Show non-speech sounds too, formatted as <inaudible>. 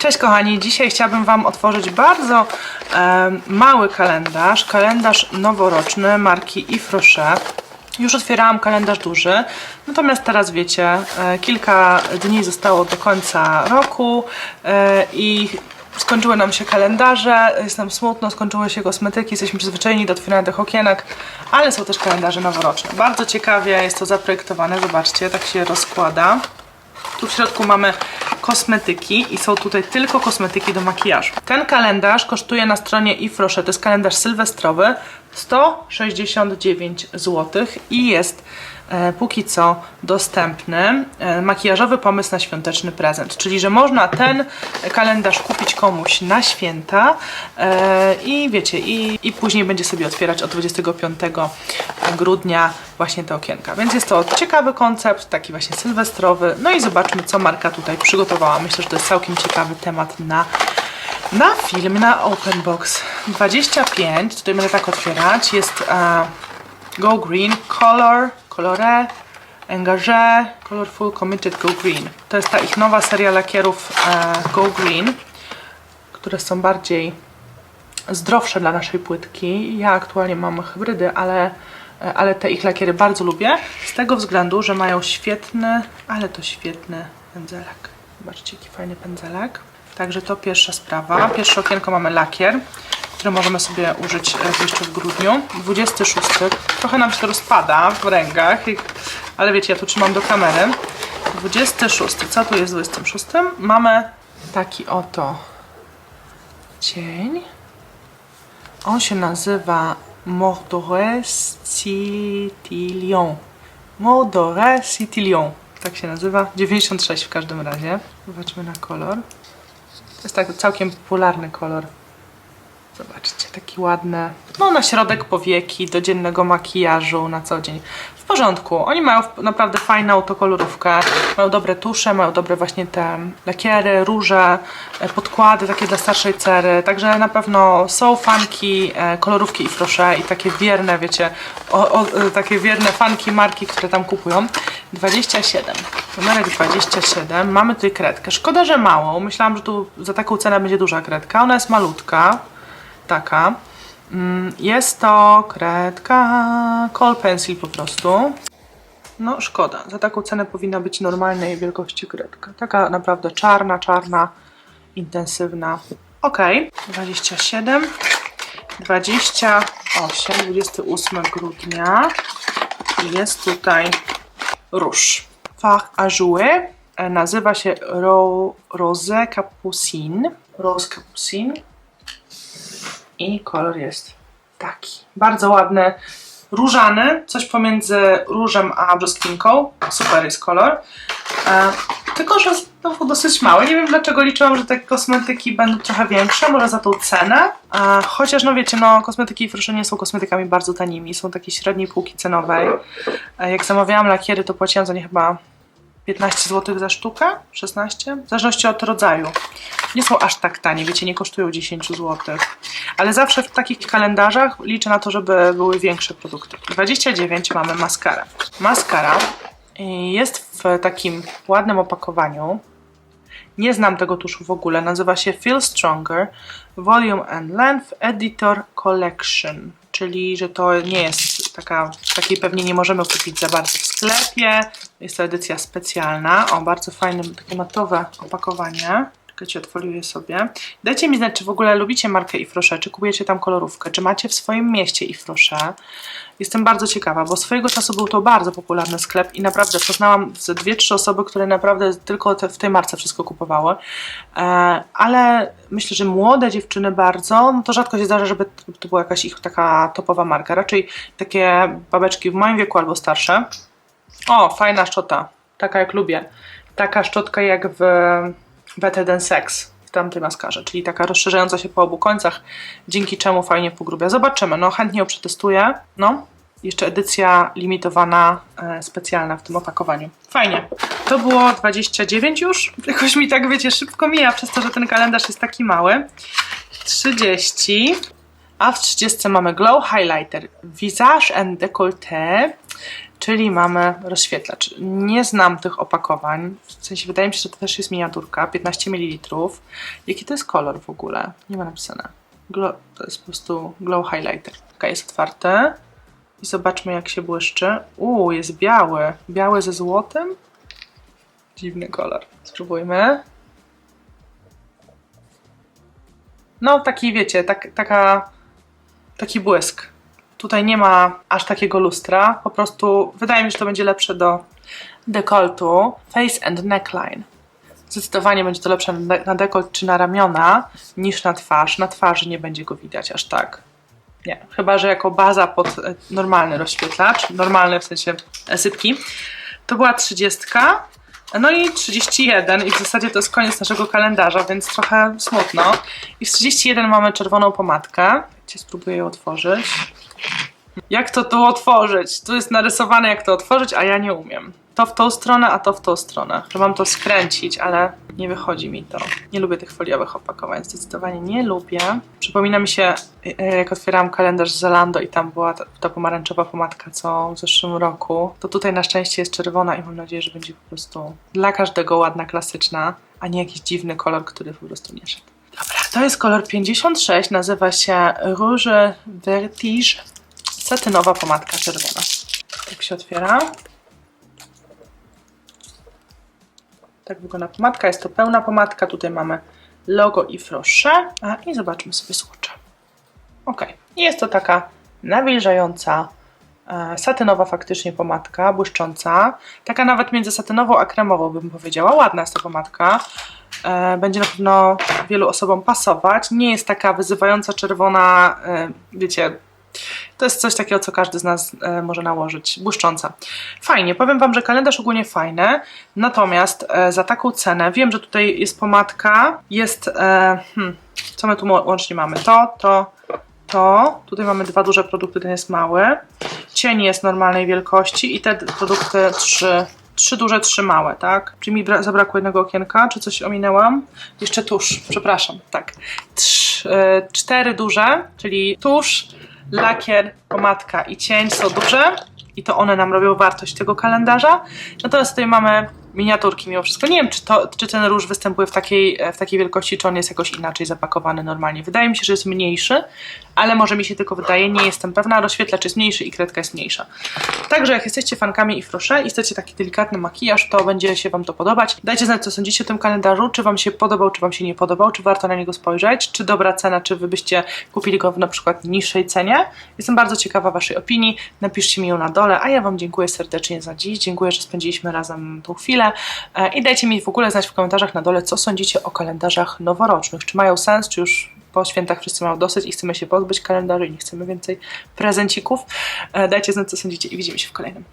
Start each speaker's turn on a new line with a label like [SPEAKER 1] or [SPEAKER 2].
[SPEAKER 1] Cześć kochani, dzisiaj chciałabym Wam otworzyć bardzo e, mały kalendarz, kalendarz noworoczny marki Yves Rocher. Już otwierałam kalendarz duży, natomiast teraz wiecie, e, kilka dni zostało do końca roku e, i skończyły nam się kalendarze, jest nam smutno, skończyły się kosmetyki, jesteśmy przyzwyczajeni do otwierania tych okienek, ale są też kalendarze noworoczne. Bardzo ciekawie jest to zaprojektowane, zobaczcie, tak się rozkłada. Tu w środku mamy kosmetyki i są tutaj tylko kosmetyki do makijażu. Ten kalendarz kosztuje na stronie Ifrosze, to jest kalendarz sylwestrowy, 169 zł i jest e, póki co dostępny e, makijażowy pomysł na świąteczny prezent. Czyli, że można ten kalendarz kupić komuś na święta e, i wiecie, i, i później będzie sobie otwierać od 25 grudnia właśnie te okienka. Więc jest to ciekawy koncept, taki właśnie sylwestrowy. No i zobaczmy, co marka tutaj przygotowała. Myślę, że to jest całkiem ciekawy temat na na film, na open box 25, tutaj będę tak otwierać, jest e, Go Green, Color, Colore, Engage, Colorful, Committed Go Green. To jest ta ich nowa seria lakierów e, Go Green, które są bardziej zdrowsze dla naszej płytki. Ja aktualnie mam hybrydy, ale, e, ale te ich lakiery bardzo lubię, z tego względu, że mają świetny, ale to świetny pędzelek. Zobaczcie, jaki fajny pędzelek. Także to pierwsza sprawa. Pierwsze okienko mamy lakier, który możemy sobie użyć jeszcze w grudniu. 26. Trochę nam się to rozpada w rękach, ale wiecie, ja tu trzymam do kamery. 26. Co tu jest w 26? Mamy taki oto cień. On się nazywa Mordore Citillon. Mordore Citillon. Tak się nazywa. 96 w każdym razie. Zobaczmy na kolor. To jest tak całkiem popularny kolor. Zobaczcie, taki ładny. No na środek powieki, do dziennego makijażu na co dzień. W porządku. Oni mają naprawdę fajną autokolorówkę. Mają dobre tusze, mają dobre właśnie te lakiery, róże, e, podkłady takie dla starszej cery. Także na pewno są fanki e, kolorówki i frosze i takie wierne, wiecie, o, o, e, takie wierne fanki marki, które tam kupują. 27. Numerek 27. Mamy tutaj kredkę. Szkoda, że mało. Myślałam, że tu za taką cenę będzie duża kredka. Ona jest malutka. Taka. Mm, Jest to kredka Col Pencil po prostu. No szkoda. Za taką cenę powinna być normalnej wielkości kredka. Taka naprawdę czarna, czarna, intensywna. Ok. 27. 28. 28 grudnia. Jest tutaj róż. Fach jouer e, nazywa się Ro Rose Capucine. Rose Capucine. I kolor jest taki. Bardzo ładny, różany, coś pomiędzy różem a brzoskwinką. Super jest kolor. E, tylko, że znowu dosyć mały. Nie wiem dlaczego liczyłam, że te kosmetyki będą trochę większe, może za tą cenę. E, chociaż no wiecie, no kosmetyki proszę nie są kosmetykami bardzo tanimi, są takiej średniej półki cenowej. E, jak zamawiałam lakiery, to płaciłam za nie chyba 15 zł za sztukę, 16, w zależności od rodzaju. Nie są aż tak tanie, wiecie, nie kosztują 10 zł. Ale zawsze w takich kalendarzach liczę na to, żeby były większe produkty. 29 mamy maskarę. Maskara jest w takim ładnym opakowaniu. Nie znam tego tuszu w ogóle. Nazywa się Feel Stronger Volume and Length Editor Collection. Czyli, że to nie jest taka, takiej pewnie nie możemy kupić za bardzo w sklepie. Jest to edycja specjalna. O, bardzo fajne, takie matowe opakowanie. Czekajcie, odfoliuję sobie. Dajcie mi znać, czy w ogóle lubicie markę Ifrosze, czy kupujecie tam kolorówkę, czy macie w swoim mieście Ifrosze. Jestem bardzo ciekawa, bo swojego czasu był to bardzo popularny sklep i naprawdę poznałam ze dwie, trzy osoby, które naprawdę tylko te, w tej marce wszystko kupowały. E, ale myślę, że młode dziewczyny bardzo, no to rzadko się zdarza, żeby to była jakaś ich taka topowa marka. Raczej takie babeczki w moim wieku albo starsze. O, fajna szczota. Taka jak lubię. Taka szczotka jak w Better Than Sex w tamtej maskarze, czyli taka rozszerzająca się po obu końcach, dzięki czemu fajnie pogrubia. Zobaczymy, no chętnie ją przetestuję. No, jeszcze edycja limitowana, e, specjalna w tym opakowaniu. Fajnie. To było 29 już. <laughs> Jakoś mi tak, wiecie, szybko mija przez to, że ten kalendarz jest taki mały. 30. A w 30 mamy Glow Highlighter Visage and Décolleté, czyli mamy rozświetlacz. Nie znam tych opakowań, w sensie wydaje mi się, że to też jest miniaturka, 15 ml. Jaki to jest kolor w ogóle? Nie ma napisane. Glow, to jest po prostu Glow Highlighter. Ok, jest otwarte. I zobaczmy jak się błyszczy. Uuu, jest biały. Biały ze złotem? Dziwny kolor. Spróbujmy. No, taki wiecie, tak, taka, taki błysk. Tutaj nie ma aż takiego lustra. Po prostu wydaje mi się, że to będzie lepsze do dekoltu. Face and neckline. Zdecydowanie będzie to lepsze na de- na dekolt czy na ramiona niż na twarz. Na twarzy nie będzie go widać aż tak. Nie, chyba że jako baza pod e, normalny rozświetlacz, normalny w sensie e, sypki. To była 30. No i 31 i w zasadzie to jest koniec naszego kalendarza, więc trochę smutno. I w 31 mamy czerwoną pomadkę. Cię spróbuję ją otworzyć. Jak to tu otworzyć? Tu jest narysowane jak to otworzyć, a ja nie umiem. To w tą stronę, a to w tą stronę. Mam to skręcić, ale nie wychodzi mi to. Nie lubię tych foliowych opakowań, zdecydowanie nie lubię. Przypomina mi się, e, jak otwierałam kalendarz z Zalando i tam była ta, pomarańczowa pomadka, co w zeszłym roku. To tutaj na szczęście jest czerwona i mam nadzieję, że będzie po prostu dla każdego ładna, klasyczna, a nie jakiś dziwny kolor, który po prostu nie szedł. Dobra, to jest kolor 56, nazywa się Rouge Vertige. Satynowa pomadka czerwona. Jak się otwiera? Tak wygląda pomadka. Jest to pełna pomadka. Tutaj mamy logo i frosze. A i zobaczmy sobie słocze. Ok. Jest to taka nawilżająca, e, satynowa faktycznie pomadka, błyszcząca. Taka nawet między satynową a kremową bym powiedziała. Ładna jest to pomadka. E, będzie na pewno wielu osobom pasować. Nie jest taka wyzywająca czerwona, e, wiecie, to jest coś takiego, co każdy z nas e, może nałożyć. Błyszcząca. Fajnie, powiem Wam, że kalendarz ogólnie fajny, natomiast e, za taką cenę, wiem, że tutaj jest pomadka, jest, e, hmm, co my tu łącznie mamy? To, to, to. Tutaj mamy dwa duże produkty, ten jest mały. Cień jest normalnej wielkości i te produkty trzy, trzy duże, trzy małe, tak? Czy mi bra- zabrakło jednego okienka? Czy coś ominęłam? Jeszcze tusz, przepraszam, tak. Trz, e, cztery duże, czyli tusz, lakier, pomadka i cień są duże i to one nam robią wartość tego kalendarza. Natomiast tutaj mamy miniaturki mimo wszystko. Nie wiem, czy, to, czy ten róż występuje w takiej, w takiej wielkości, czy on jest jakoś inaczej zapakowany normalnie. Wydaje mi się, że jest mniejszy, ale może mi się tylko wydaje, nie jestem pewna. Rozświetlacz jest mniejszy i kredka jest mniejsza. Także jak jesteście fankami i frosze i chcecie taki delikatny makijaż, to będzie się Wam to podobać. Dajcie znać, co sądzicie o tym kalendarzu, czy Wam się podobał, czy Wam się nie podobał, czy warto na niego spojrzeć, czy dobra cena, czy Wy byście kupili go w na przykład niższej cenie. Jestem bardzo ciekawa Waszej opinii. Napiszcie mi ją na dole, a ja Wam dziękuję serdecznie za dziś. Dziękuję, że spędziliśmy razem tą chwilę E, i dajcie mi w ogóle znać w komentarzach na dole, co sądzicie o kalendarzach noworocznych. Czy mają sens, czy już po świętach wszyscy mają dosyć i chcemy się pozbyć kalendarzy i nie chcemy więcej prezencików. E, Dajcie znać, co sądzicie i widzimy się w kolejnym.